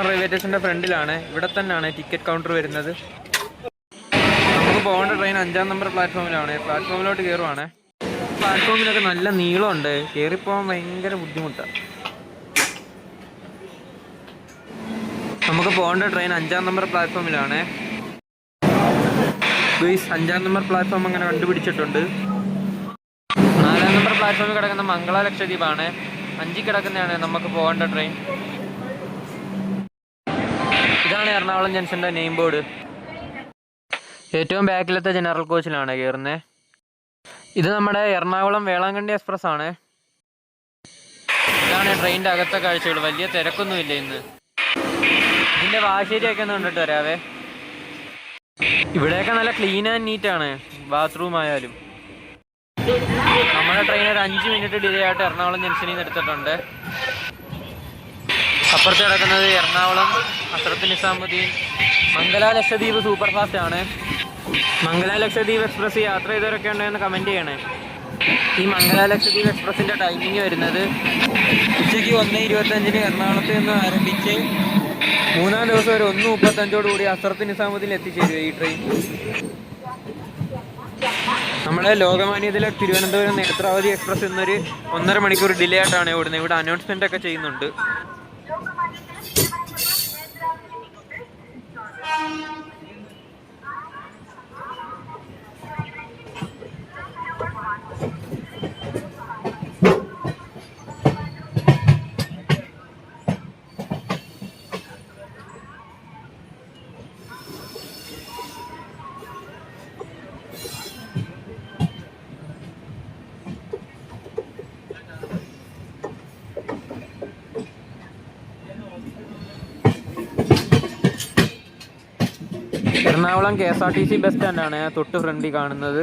Ernakulam railway സ്റ്റേഷന്റെ ഫ്രണ്ടിലാണ്. ഇവിടെ തന്നെയാണ് ടിക്കറ്റ് കൗണ്ടർ വരുന്നത്. നമുക്ക് പോകേണ്ട ട്രെയിൻ അഞ്ചാം നമ്പർ പ്ലാറ്റ്ഫോമിലാണ് പ്ലാറ്റ്ഫോമിലോട്ട് കയറുവാണ്. പ്ലാറ്റ്ഫോമിലൊക്കെ നല്ല നീളമുണ്ട്. കയറിപ്പോകാൻ ഭയങ്കര ബുദ്ധിമുട്ടാണ് നമുക്ക് പോകേണ്ട ട്രെയിൻ അഞ്ചാം നമ്പർ പ്ലാറ്റ്ഫോമിലാണ് ഗുയ്സ് അഞ്ചാം നമ്പർ പ്ലാറ്റ്ഫോം അങ്ങനെ കണ്ടുപിടിച്ചിട്ടുണ്ട്. നാലാം നമ്പർ പ്ലാറ്റ്ഫോമിൽ കിടക്കുന്ന മംഗള ലക്ഷദ്വീപാണ്. അഞ്ചിൽ കിടക്കുന്നതാണ് നമുക്ക് പോകേണ്ട ട്രെയിൻ എറണാകുളം ജംഗ്ഷന്റെ നെയിം ബോർഡ് ഏറ്റവും ബാക്കിലത്തെ ജനറൽ കോച്ചിലാണ് കയറുന്നത് ഇത് നമ്മുടെ എറണാകുളം വേളാങ്കണ്ണി എക്സ്പ്രസ് ആണ്. ഇതാണ് ട്രെയിനിന്റെ അകത്തെ കാഴ്ചകൾ. വലിയ തിരക്കൊന്നുമില്ല ഇന്ന്. ഇതിന്റെ വാശേരിയൊക്കെ ഒന്ന് കണ്ടിട്ട് വരാവേ. ഇവിടെയൊക്കെ നല്ല ക്ലീൻ ആൻഡ് നീറ്റ് ആണ്. ബാത്റൂം ആയാലും. നമ്മുടെ ട്രെയിൻ ഒരു അഞ്ച് മിനിറ്റ് ഡിലേ ആയിട്ട് എറണാകുളം ജംഗ്ഷനിൽ നിന്ന് എടുത്തിട്ടുണ്ട്. അപ്പുറത്ത് കിടക്കുന്നത് എറണാകുളം അസറത്ത് നിസാമുദ്ദീൻ മംഗല ലക്ഷദ്വീപ് സൂപ്പർ ഫാസ്റ്റ് ആണ്. മംഗല ലക്ഷദ്വീപ് എക്സ്പ്രസ് യാത്ര ചെയ്തവരൊക്കെ ഉണ്ടെന്ന് കമന്റ് ചെയ്യണേ. ഈ മംഗല ലക്ഷദ്വീപ് എക്സ്പ്രസിന്റെ ടൈമിംഗ് വരുന്നത് ഉച്ചയ്ക്ക് ഒന്ന് ഇരുപത്തഞ്ചിന് എറണാകുളത്ത് നിന്ന് ആരംഭിച്ച് മൂന്നാം ദിവസം ഒരു ഒന്ന് മുപ്പത്തഞ്ചോട് കൂടി അസറത്ത് നിസാമുദ്ദീൻ എത്തിച്ചേരുക ഈ ട്രെയിൻ നമ്മുടെ ലോകമാന്യത്തിലെ തിരുവനന്തപുരം നേത്രാവതി എക്സ്പ്രസ് എന്നൊരു ഒന്നര മണിക്കൂർ ഡിലേ ആയിട്ടാണ് ഓടുന്നത്. ഇവിടെ അനൗൺസ്മെന്റ് ഒക്കെ ചെയ്യുന്നുണ്ട്. Thank you. Ernakulam K S R T C bus സ്റ്റാൻഡാണ് തൊട്ട് ഫ്രണ്ടിൽ കാണുന്നത്.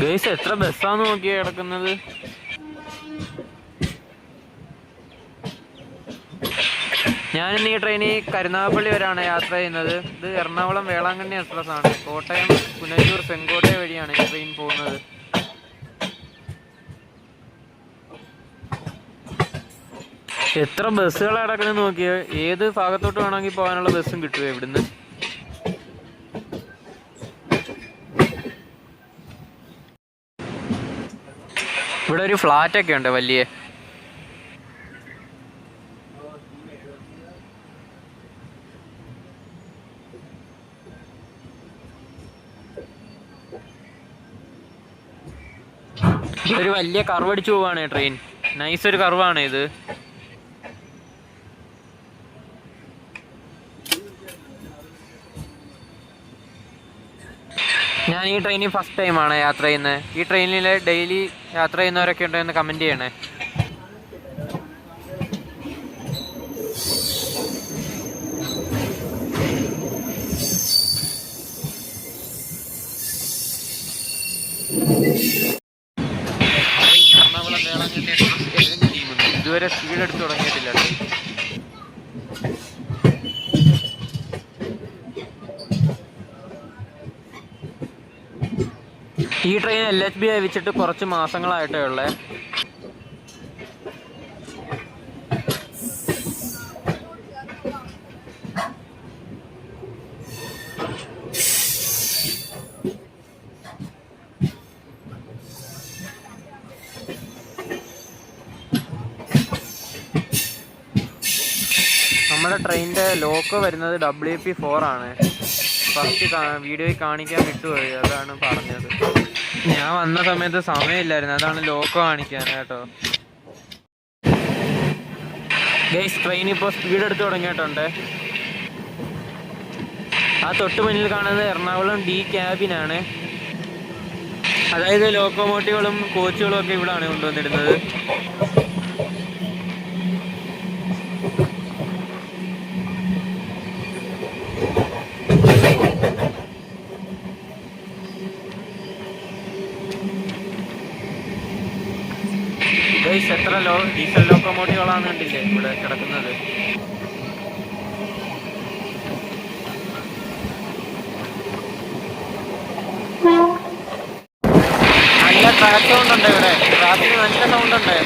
ഗൈസ് എത്ര ബസ്സാന്ന് നോക്കിയാ കിടക്കുന്നത്? ഞാനിന്ന് ഈ ട്രെയിനിൽ കരുനാഗപ്പള്ളി വരെയാണ് യാത്ര ചെയ്യുന്നത്. ഇത് എറണാകുളം വേളാങ്കണ്ണി എക്സ്പ്രസ് ആണ്. കോട്ടയം പുനലൂർ ചെങ്കോട്ടയ വഴിയാണ് ഈ ട്രെയിൻ പോകുന്നത്. എത്ര ബസ്സുകൾ കിടക്കുന്നത് നോക്കിയോ. ഏത് ഭാഗത്തോട്ട് വേണമെങ്കിൽ പോകാനുള്ള ബസ്സും കിട്ടുമോ ഇവിടുന്ന്? ഇവിടെ ഒരു ഫ്ലാറ്റ് ഒക്കെ ഉണ്ട് വലിയ. ഒരു വലിയ കർവ് അടിച്ചു പോവാണ് ട്രെയിൻ നൈസ് ഒരു കർവാണ് ഇത്. ഞാൻ ഈ ട്രെയിനിൽ ഫസ്റ്റ് ടൈമാണ് യാത്ര ചെയ്യുന്നത്. ഈ ട്രെയിനിൽ ഡെയിലി യാത്ര ചെയ്യുന്നവരൊക്കെ ഉണ്ടോ എന്ന് കമന്റ് ചെയ്യണേ. ഇതുവരെ സ്പീഡ് എടുത്ത് തുടങ്ങിയിട്ടില്ല. ഈ ട്രെയിൻ എൽ എച്ച് ബി അയച്ചിട്ട് കുറച്ച് മാസങ്ങളായിട്ടേ ഉള്ളേ നമ്മുടെ ട്രെയിനിന്റെ ലോക്ക് വരുന്നത് ഡബ്ല്യു പി ഫോർ ആണ്. ഫസ്റ്റ് വീഡിയോയിൽ കാണിക്കാൻ വിട്ടുപോയി. അതാണ് പറഞ്ഞത്. ഞാൻ വന്ന സമയത്ത് സമയമില്ലായിരുന്നു. അതാണ് ലോക്ക് കാണിക്കാൻ കേട്ടോ. ഗൈസ് ട്രെയിൻ ഇപ്പോൾ സ്പീഡ് എടുത്ത് തുടങ്ങിയിട്ടുണ്ട്. ആ തൊട്ട് മുന്നിൽ കാണുന്നത് എറണാകുളം ഡി ക്യാബിനാണ് അതായത് ലോക്കോമോട്ടീവുകളും കോച്ചുകളും ഒക്കെ ഇവിടാണ് കൊണ്ടുവന്നിരുന്നത് ഗൈസ് എത്ര ലോ ഡീസൽ ലോക്കോമോട്ടീവുകളാണ് കണ്ടില്ലേ ഇവിടെ കിടക്കുന്നത്? നല്ല ട്രാക്ക് സൗണ്ട് ഉണ്ട് ഇവിടെ. ട്രാക്കിന് നല്ല സൗണ്ട് ഉണ്ട്.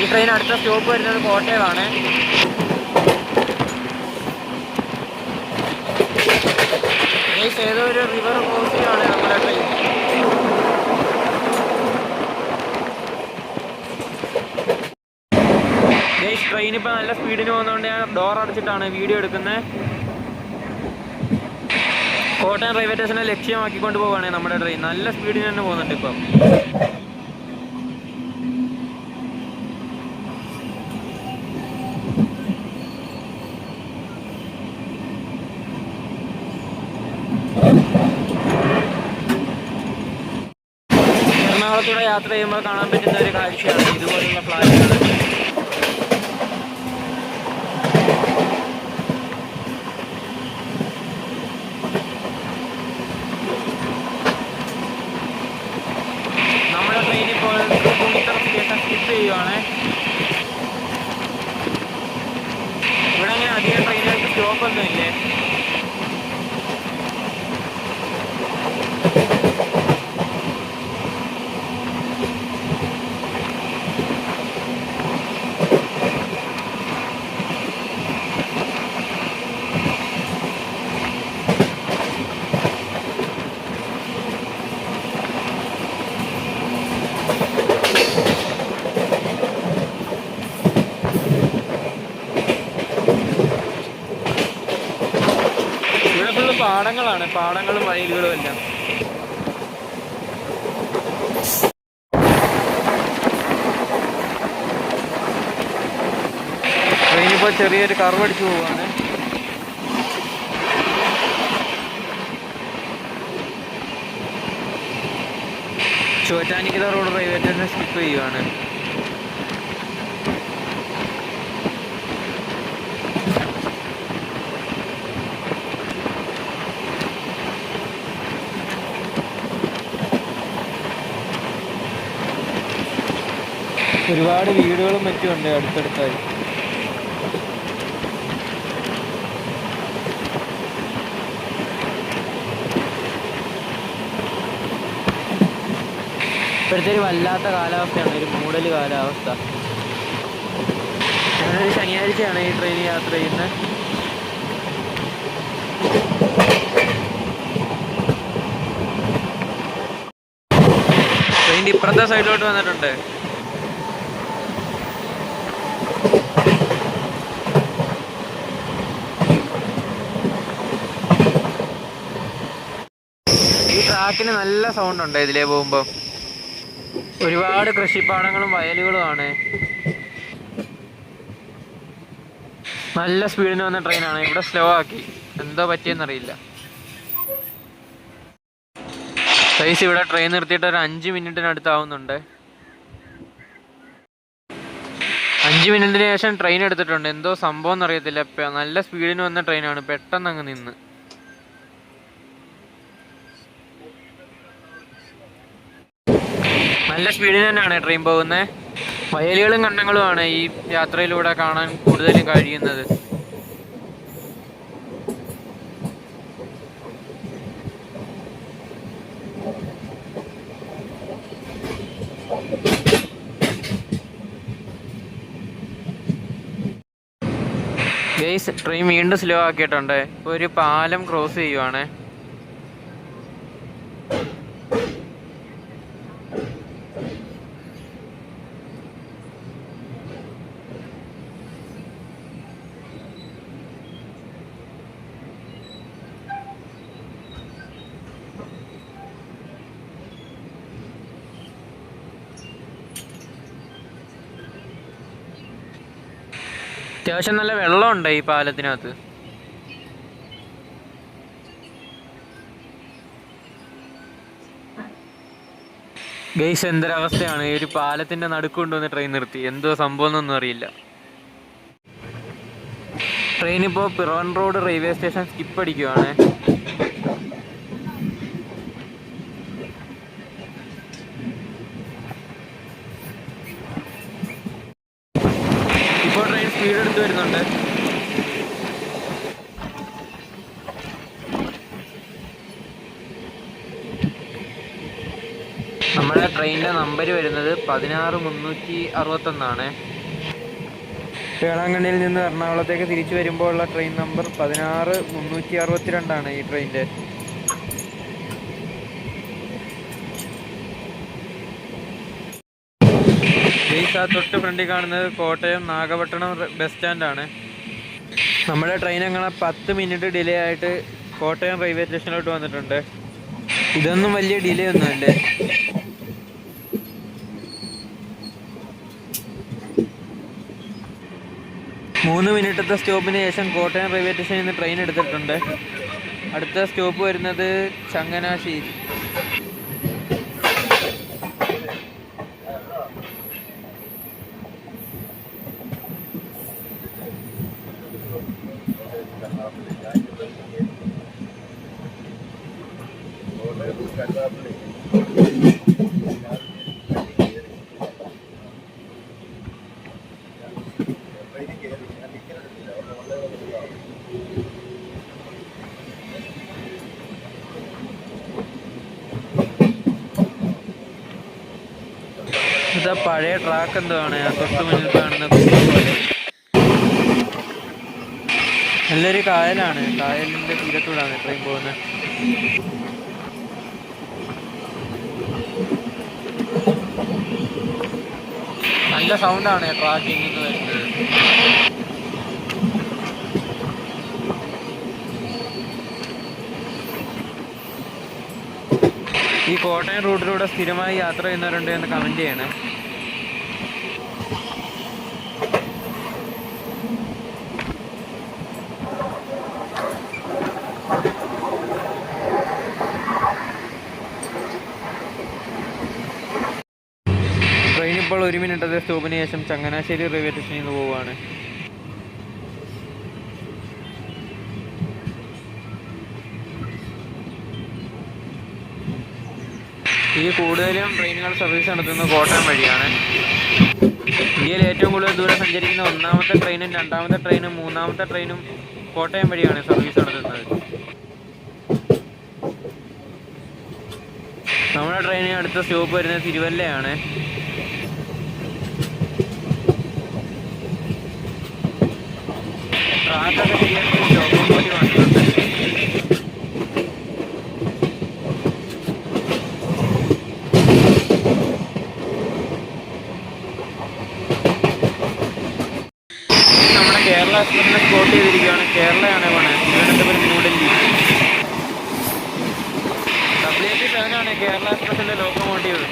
ഈ ട്രെയിൻ അടുത്ത സ്റ്റോപ്പ് വരുന്നത് കോട്ടയമാണ്. ഗൈസ് ഏതോ ഒരു റിവർ ക്രോസ് നമ്മുടെ ട്രെയിൻ ട്രെയിൻ ഇപ്പോൾ നല്ല സ്പീഡിന് പോകുന്നതുകൊണ്ട് ഞാൻ ഡോർ അടച്ചിട്ടാണ് വീഡിയോ എടുക്കുന്നത്. കോട്ടയം റെയിൽവേ സ്റ്റേഷനെ ലക്ഷ്യമാക്കിക്കൊണ്ട് പോവുകയാണ് നമ്മുടെ ട്രെയിൻ നല്ല സ്പീഡിന് തന്നെ പോകുന്നുണ്ട് ഇപ്പം. യാത്ര ചെയ്യുമ്പോൾ കാണാൻ പറ്റുന്ന ഒരു കാഴ്ചയാണ്. ഇതുപോലുള്ള ഫ്ലാറ്റുകൾ നമ്മുടെ ട്രെയിൻ ഇപ്പോൾ തൃപ്പൂണിത്തറ സ്റ്റേഷൻ സ്കിപ്പ് ചെയ്യുവാണ്. ഇവിടെ അങ്ങനെ അധികം ട്രെയിനുകൾക്ക് സ്റ്റോപ്പ് ഒന്നും ഇല്ലേ ഇവിടെ ഫുള്ള് പാടങ്ങളാണ്. പാടങ്ങളും വയലുകളും എല്ലാം. ട്രെയിനിപ്പോൾ ചെറിയൊരു കർവ് അടിച്ചു പോവാണ്. Chottanikkara road railway station skip ചെയ്യുവാണ്. ഒരുപാട് വീടുകളും മറ്റുമുണ്ട് അടുത്തടുത്തായി. ഇപ്പോഴത്തെ ഒരു വല്ലാത്ത കാലാവസ്ഥയാണ് ഒരു മൂടൽ കാലാവസ്ഥ. ഞാനൊരു ശനിയാഴ്ചയാണ് ഈ ട്രെയിൻ യാത്ര ചെയ്യുന്നത് ഇപ്പുറത്തെ സൈഡിലോട്ട് വന്നിട്ടുണ്ട്. ഈ ട്രാക്കിന് നല്ല സൗണ്ട് ഉണ്ട് ഇതിലേ പോകുമ്പോൾ ഒരുപാട് കൃഷിപ്പാടങ്ങളും വയലുകളുമാണ് നല്ല സ്പീഡിന് വന്ന ട്രെയിനാണ് ഇവിടെ സ്ലോ ആക്കി. എന്തോ പറ്റിയെന്നറിയില്ല സൈസ് ഇവിടെ ട്രെയിൻ നിർത്തിയിട്ട് ഒരു അഞ്ച് മിനിറ്റിനടുത്താവുന്നുണ്ട് അഞ്ച് മിനിറ്റിന് ശേഷം ട്രെയിൻ എടുത്തിട്ടുണ്ട്. എന്തോ സംഭവം എന്നറിയത്തില്ല നല്ല സ്പീഡിന് വന്ന ട്രെയിനാണ് പെട്ടെന്ന് അങ്ങ് നിന്ന്. നല്ല സ്പീഡിൽ തന്നെയാണ് ട്രെയിൻ പോകുന്നത് വയലുകളും കണ്ടങ്ങളുമാണ് ഈ യാത്രയിലൂടെ കാണാൻ കൂടുതലും കഴിയുന്നത്. ഗെയ്സ് ട്രെയിൻ വീണ്ടും സ്ലോ ആക്കിയിട്ടുണ്ട്. ഒരു പാലം ക്രോസ് ചെയ്യുവാണ്. അത്യാവശ്യം നല്ല വെള്ളമുണ്ട് ഈ പാലത്തിനകത്ത്. ഗെയ്സ് എന്തൊരവസ്ഥയാണ്? ഈ ഒരു പാലത്തിന്റെ നടുക്ക് കൊണ്ടുവന്ന് ട്രെയിൻ നിർത്തി. എന്തോ സംഭവം എന്നൊന്നും അറിയില്ല. ട്രെയിൻ ഇപ്പോൾ Piravom road railway station skip അടിക്കുവാണ് ഇപ്പോൾ ട്രെയിൻ സ്പീഡ് എടുത്ത് വരുന്നുണ്ട് നമ്മുടെ ട്രെയിനിന്റെ നമ്പർ വരുന്നത് പതിനാറ് മുന്നൂറ്റി അറുപത്തൊന്നാണ്. വേളാങ്കണ്ണിയിൽ നിന്ന് എറണാകുളത്തേക്ക് തിരിച്ചു വരുമ്പോൾ ഉള്ള ട്രെയിൻ നമ്പർ പതിനാറ് മുന്നൂറ്റി അറുപത്തിരണ്ടാണ് ഈ ട്രെയിനിന്റെ. ആ തൊട്ട് ഫ്രണ്ടിൽ കാണുന്നത് കോട്ടയം നാഗപട്ടണം ബസ് സ്റ്റാൻഡാണ്. നമ്മുടെ ട്രെയിൻ അങ്ങനെ പത്ത് മിനിറ്റ് ഡിലേ ആയിട്ട് കോട്ടയം റെയിൽവേ സ്റ്റേഷനിലോട്ട് വന്നിട്ടുണ്ട്. ഇതൊന്നും വലിയ ഡിലേ ഒന്നുമല്ലേ. മൂന്ന് മിനിറ്റത്തെ സ്റ്റോപ്പിന് ശേഷം കോട്ടയം റെയിൽവേ സ്റ്റേഷനിൽ നിന്ന് ട്രെയിൻ എടുത്തിട്ടുണ്ട്. അടുത്ത സ്റ്റോപ്പ് വരുന്നത് ചങ്ങനാശ്ശേരി ഇതാ പഴയ ട്രാക്ക് എന്തുവാണ് ആ തൊട്ട് മുന്നിൽ കാണുന്ന നല്ലൊരു കായലാണ്. കായലിന്റെ തീരത്തൂടാണ് ട്രെയിൻ പോകുന്നത്. നല്ല സൗണ്ടാണ് ട്രാക്കിൽ നിന്ന് വരുന്നത്. ഈ കോട്ടയം റൂട്ടിലൂടെ സ്ഥിരമായി യാത്ര ചെയ്യുന്നവരുണ്ട് എന്ന് കമന്റ് ചെയ്യണേ ട്രെയിൻ ഇപ്പോൾ ഒരു മിനിറ്റത്തെ സ്റ്റോപ്പിന് ശേഷം ചങ്ങനാശ്ശേരി റെയിൽവേ സ്റ്റേഷനിൽ നിന്ന് പോവുകയാണ്. ഈ കൂടുതലും ട്രെയിനുകൾ സർവീസ് നടത്തുന്നത് കോട്ടയം വഴിയാണ്. ഇന്ത്യയിൽ ഏറ്റവും കൂടുതൽ ദൂരം സഞ്ചരിക്കുന്ന ഒന്നാമത്തെ ട്രെയിനും രണ്ടാമത്തെ ട്രെയിനും മൂന്നാമത്തെ ട്രെയിനും കോട്ടയം വഴിയാണ് സർവീസ് നടത്തുന്നത്. നമ്മുടെ ട്രെയിനിന് അടുത്ത സ്റ്റോപ്പ് വരുന്നത് തിരുവല്ലയാണ്. ട്രാക്കൊക്കെ ശരിയാക്കി സ്റ്റോപ്പും കൂടി വന്നിട്ടുണ്ട് നമ്മുടെ കേരള എക്സ്പ്രസിനെ സ്പോട്ട് ചെയ്തിരിക്കുകയാണ് കേരളയാണ് പോണേ Thiruvananthapuram New Delhi W H seven ആണ് കേരള എക്സ്പ്രസിന്റെ ലോക്കോമോട്ടീവ്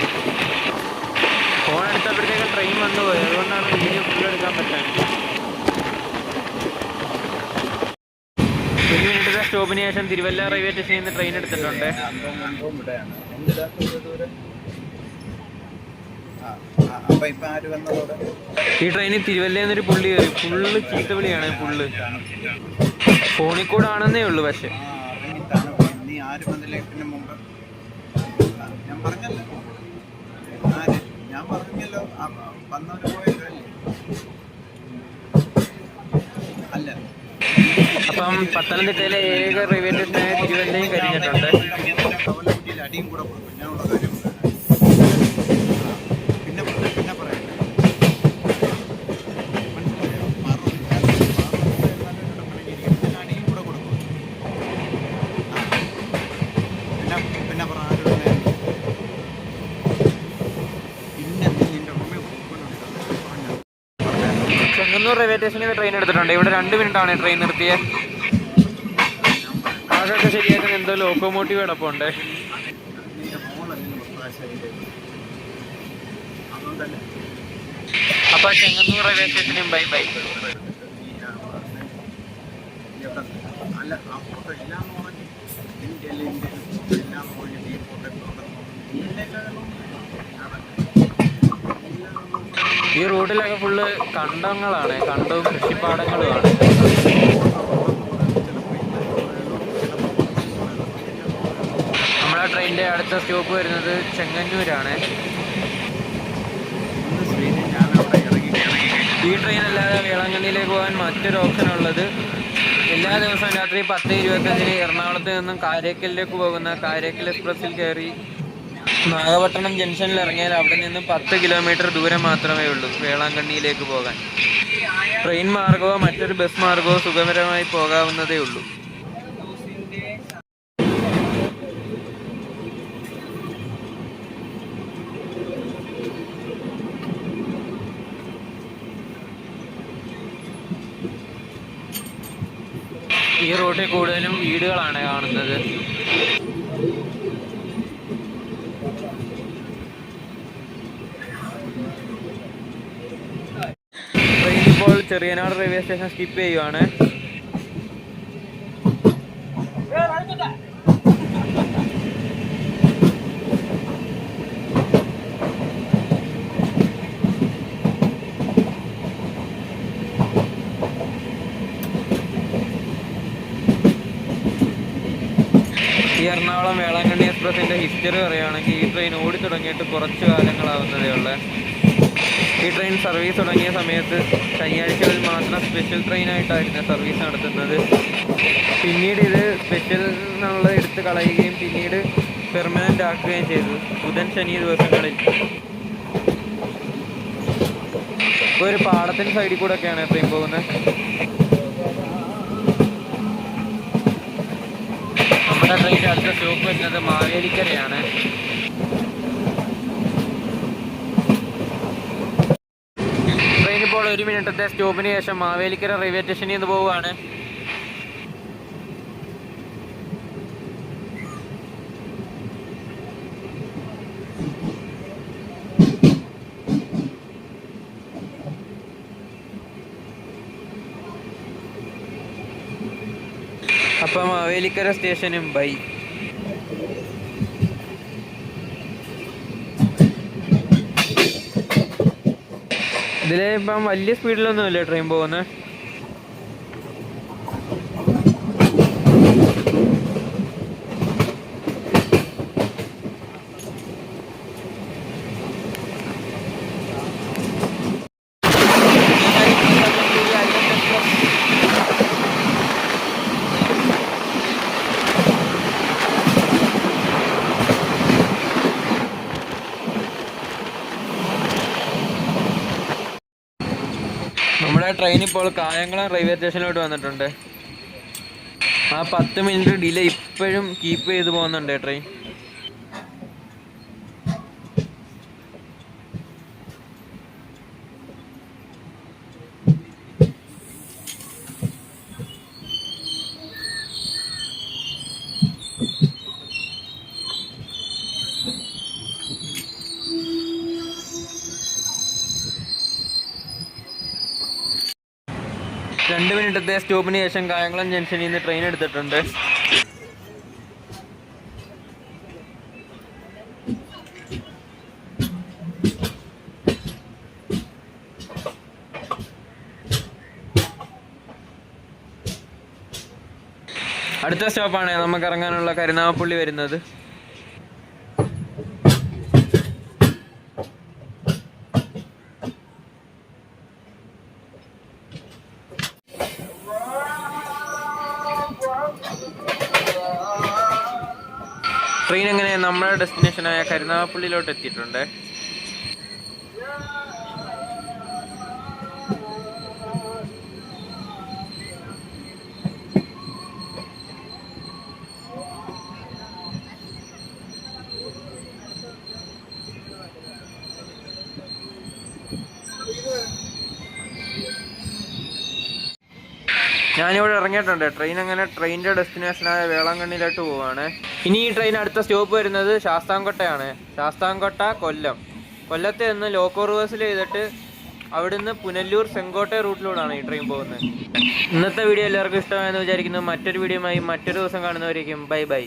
ഫോൺ എടുത്തപ്പോഴത്തേക്ക് ട്രെയിൻ വന്നു പോയി അതുകൊണ്ടാണ് വീഡിയോ ഫുൾ എടുക്കാൻ പറ്റാൻ ഒരു മിനിറ്റത്തെ സ്റ്റോപ്പിന് ശേഷം തിരുവല്ല റെയിൽവേ സ്റ്റേഷനിൽ നിന്ന് ട്രെയിൻ എടുത്തിട്ടുണ്ട്. ഈ ട്രെയിനിൽ തിരുവല്ലയിൽ നിന്നൊരു പുള്ളി കയറി. ഫുള്ള് ചീത്തവിളിയാണ് ഫുള്ള് ഫോണിൽ കൂടെ ആണെന്നേ ഉള്ളൂ പക്ഷെ. ഞാൻ പറഞ്ഞല്ലോ ഞാൻ ആ, വന്നവന് പിന്നെ പത്തനംതിട്ടയിലെ ഏക ഉമ്മയെ തിരുവല്ലയും പറഞ്ഞോ. ചെങ്ങന്നൂർ റെയിൽവേ സ്റ്റേഷനിൽ ട്രെയിൻ എടുത്തിട്ടുണ്ട് ഇവിടെ രണ്ട് മിനിറ്റാണ് ട്രെയിൻ നിർത്തിയത് അതൊക്കെ ശരിയാക്കാൻ എന്തോ ലോക്കോമോട്ടീവ് കിടപ്പുണ്ട് അപ്പൊ ചെങ്ങന്നൂർ റെയിൽവേ സ്റ്റേഷനും ബൈ ബൈ ഈ, റോഡിലൊക്കെ ഫുള്ള് കണ്ടങ്ങളാണ് കണ്ടവും കൃഷിപ്പാടങ്ങളുമാണ്. നമ്മളെ ട്രെയിനിന്റെ അടുത്ത സ്റ്റോപ്പ് വരുന്നത് ചെങ്ങന്നൂരാണ്. ഈ ട്രെയിൻ അല്ലാതെ വേളാങ്കണ്ണിയിലേക്ക് പോകാൻ മറ്റൊരു ഓപ്ഷൻ ഉള്ളത്. എല്ലാ ദിവസവും രാത്രി പത്ത് ഇരുപത്തഞ്ചിന് എറണാകുളത്ത് നിന്നും കാരേക്കലിലേക്ക് പോകുന്ന കാരേക്കൽ എക്സ്പ്രസ്സിൽ കയറി നാഗപട്ടണം ജംഗ്ഷനിൽ ഇറങ്ങിയാൽ അവിടെ നിന്നും പത്ത് കിലോമീറ്റർ ദൂരം മാത്രമേ ഉള്ളൂ വേളാങ്കണ്ണിയിലേക്ക് പോകാൻ. ട്രെയിൻ മാർഗമോ മറ്റൊരു ബസ് മാർഗമോ സുഖകരമായി പോകാവുന്നതേ ഉള്ളൂ. ഈ റോഡിൽ കൂടുതലും വീടുകളാണ് കാണുന്നത്. ഇപ്പോൾ ചെറിയനാട് റെയിൽവേ സ്റ്റേഷൻ സ്കിപ്പ് ചെയ്യുവാണ് ഈ എറണാകുളം വേളാങ്കണ്ണി എക്സ്പ്രസിന്റെ ഹിസ്റ്ററി പറയുകയാണെങ്കിൽ ഈ ട്രെയിൻ ഓടി തുടങ്ങിയിട്ട് കുറച്ച് കാലങ്ങളാവുന്നതേ ഉള്ളൂ. ഈ ട്രെയിൻ സർവീസ് തുടങ്ങിയ സമയത്ത് ശനിയാഴ്ചകളിൽ മാത്രം സ്പെഷ്യൽ ട്രെയിനായിട്ടായിരുന്നു സർവീസ് നടത്തുന്നത്. പിന്നീട് ഇത് സ്പെഷ്യൽ എന്നുള്ളത് എടുത്ത് കളയുകയും പിന്നീട് പെർമനന്റ് ആക്കുകയും ചെയ്തു. ബുധൻ ശനി ദിവസങ്ങളിൽ. ഇപ്പോൾ ഒരു പാടത്തിന്റെ സൈഡിൽ കൂടെ ഒക്കെയാണ് ട്രെയിൻ പോകുന്നത് നമ്മുടെ ട്രെയിനിന്റെ അടുത്ത സ്റ്റോപ്പ് വരുന്നത് മാവേലിക്കരയാണ്. ട്രെയിൻ ഇപ്പോൾ ഒരു മിനിറ്റത്തെ സ്റ്റോപ്പിന് ശേഷം മാവേലിക്കര റെയിൽവേ സ്റ്റേഷനിൽ നിന്ന് പോവുകയാണ്. അപ്പം മാവേലിക്കര സ്റ്റേഷനും ബൈ. ഇതിലിപ്പം വലിയ സ്പീഡിലൊന്നുമില്ല ട്രെയിൻ പോകുന്നത് നമ്മുടെ ട്രെയിൻ ഇപ്പോൾ കായംകുളം റെയിൽവേ സ്റ്റേഷനിലോട്ട് വന്നിട്ടുണ്ട്. ആ പത്ത് മിനിറ്റ് ഡിലേ ഇപ്പോഴും കീപ്പ് ചെയ്ത് പോകുന്നുണ്ട് ട്രെയിൻ രണ്ട് മിനിറ്റത്തെ സ്റ്റോപ്പിന് ശേഷം കായംകുളം ജംഗ്ഷനിൽ നിന്ന് ട്രെയിൻ എടുത്തിട്ടുണ്ട്. അടുത്ത സ്റ്റോപ്പാണ് നമുക്ക് ഇറങ്ങാനുള്ള കരുനാഗപ്പള്ളി വരുന്നത് ട്രെയിൻ എങ്ങനെ നമ്മുടെ ഡെസ്റ്റിനേഷനായ കരുനാഗപ്പള്ളിയിലോട്ട് എത്തിയിട്ടുണ്ട് ഞാനിവിടെ ഇറങ്ങിയിട്ടുണ്ട്. ട്രെയിൻ അങ്ങനെ ട്രെയിനിന്റെ ഡെസ്റ്റിനേഷനായ വേളാങ്കണ്ണിയിലോട്ട് പോവാണ്. ഇനി ഈ ട്രെയിൻ അടുത്ത സ്റ്റോപ്പ് വരുന്നത് ശാസ്താംകോട്ടയാണ്. ശാസ്താംകോട്ട കൊല്ലം. കൊല്ലത്തെ നിന്ന് ലോക്കോ റിവേഴ്സിൽ ചെയ്തിട്ട് അവിടുന്ന് പുനല്ലൂർ ചെങ്കോട്ടെ റൂട്ടിലൂടെയാണ് ഈ ട്രെയിൻ പോകുന്നത്. ഇന്നത്തെ വീഡിയോ എല്ലാവർക്കും ഇഷ്ടമായെന്ന് വിചാരിക്കുന്നു. മറ്റൊരു വീഡിയോയുമായി മറ്റൊരു ദിവസം കാണുന്നവരേക്കും ബൈ ബൈ.